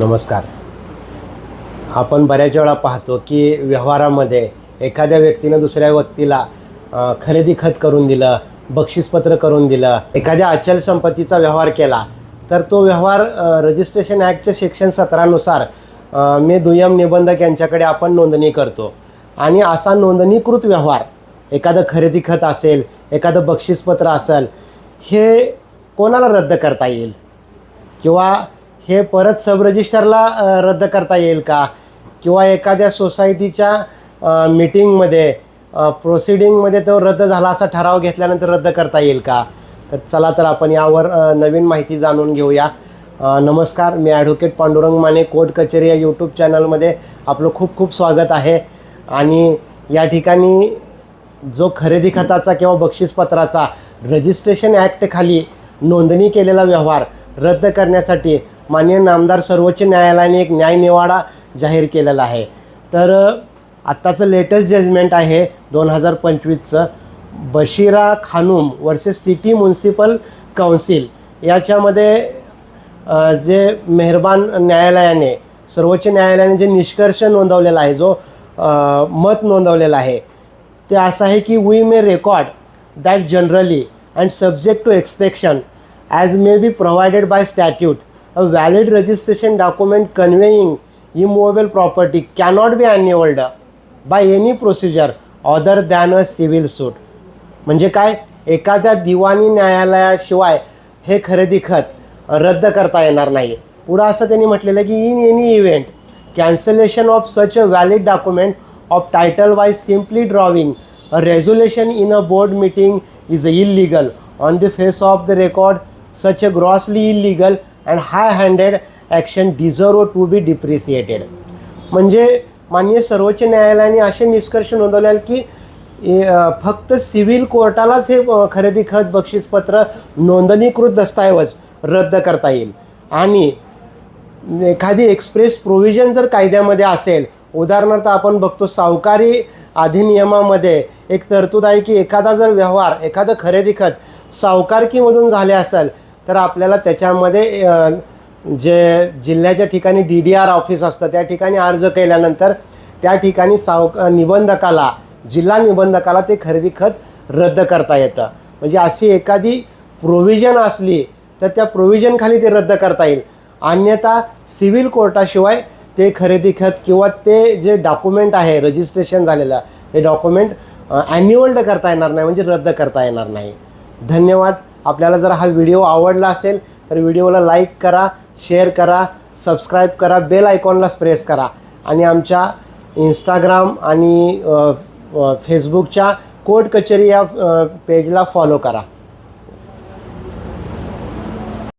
नमस्कार. आपण बऱ्याच वेळा पाहतो की व्यवहारामध्ये एखाद्या व्यक्तीनं दुसऱ्या व्यक्तीला खरेदी खत करून दिलं बक्षीसपत्र करून दिलं एखाद्या अचल संपत्तीचा व्यवहार केला तर तो व्यवहार रजिस्ट्रेशन ॲक्टच्या सेक्शन सतरानुसार मी मे दुय्यम निबंधक यांच्याकडे आपण नोंदणी करतो. आणि असा नोंदणीकृत व्यवहार एखादं खरेदी खत असेल एखादं बक्षीसपत्र असेल हे कोणाला रद्द करता येईल? किंवा हे परत सब रजिस्टरला रद्द करता येईल का? किंवा एखाद्या सोसायटीच्या मीटिंगमध्ये प्रोसिडिंगमध्ये तो रद्द झाला असा ठराव घेतल्यानंतर रद्द करता येईल का? तर चला तर आपण यावर नवीन माहिती जाणून घेऊया. नमस्कार मी ॲडव्होकेट पांडुरंग माने कोर्ट कचेरी या यूट्यूब चॅनलमध्ये आपलं खूप खूप स्वागत आहे. आणि या ठिकाणी जो खरेदी खताचा किंवा बक्षीसपत्राचा रजिस्ट्रेशन ॲक्टखाली नोंदणी केलेला व्यवहार रद्द करण्यासाठी माननीय नामदार सर्वोच्च न्यायालयाने एक न्यायनिवाडा जाहीर केलेला आहे. तर आत्ताचं लेटेस्ट जजमेंट आहे दोन हजार पंचवीसचं. Bashira Khanum versus city municipal council याच्यामध्ये जे मेहरबान न्यायालयाने सर्वोच्च न्यायालयाने जे निष्कर्ष नोंदवलेला आहे जो मत नोंदवलेलं आहे ते असं आहे की we may record that generally and subject to expectation as may be provided by statute a valid registration document conveying immovable property cannot be annulled by any procedure other than a civil suit म्हणजे काय? एखाद्या दिवाणी न्यायालयाशिवाय हे खरेदी खत रद्द करता येणार नाही. पुढं असं त्यांनी म्हटलेलं आहे की in any event cancellation of such a valid document of title wise simply drawing a resolution in a board meeting is illegal on the face of the record such a grossly illegal and high handed action deserve to be deprecated म्हणजे माननीय सर्वोच्च न्यायालयाने असे निष्कर्ष नोंदवले की फक्त civil कोर्टालाच हे खरेदी खत बक्षीसपत्र नोंदणीकृत दस्तऐवज रद्द करता येईल. आणि एखादी एक्सप्रेस प्रोव्हिजन जर कायद्यामध्ये असेल उदाहरणार्थ आपण बघतो सावकारी अधिनियमामध्ये एक तरतूद आहे की एखादा जर व्यवहार एखादं खरेदी खत सावकारकीमधून झाले असेल तर आपल्याला त्याच्यामध्ये जे जिल्ह्याच्या ठिकाणी डी डी आर ऑफिस असतं त्या ठिकाणी अर्ज केल्यानंतर त्या ठिकाणी साव निबंधकाला जिल्हा निबंधकाला ते खरेदी खत रद्द करता येतं. म्हणजे अशी एखादी प्रोव्हिजन असली तर त्या प्रोव्हिजनखाली ते रद्द करता येईल. अन्यथा सिव्हिल कोर्टाशिवाय ते खरेदी खत किंवा ते जे डॉक्युमेंट आहे रजिस्ट्रेशन झालेलं ते डॉक्युमेंट ॲन्युअल्ड करता येणार नाही म्हणजे रद्द करता येणार नाही. धन्यवाद. आपल्याला जर हा व्हिडिओ आवडला असेल तर व्हिडिओला लाईक करा शेअर करा सबस्क्राईब करा बेल आयकॉनला प्रेस करा. आणि आमच्या इंस्टाग्राम आणि फेसबुकच्या कोर्ट कचेरी या पेजला फॉलो करा.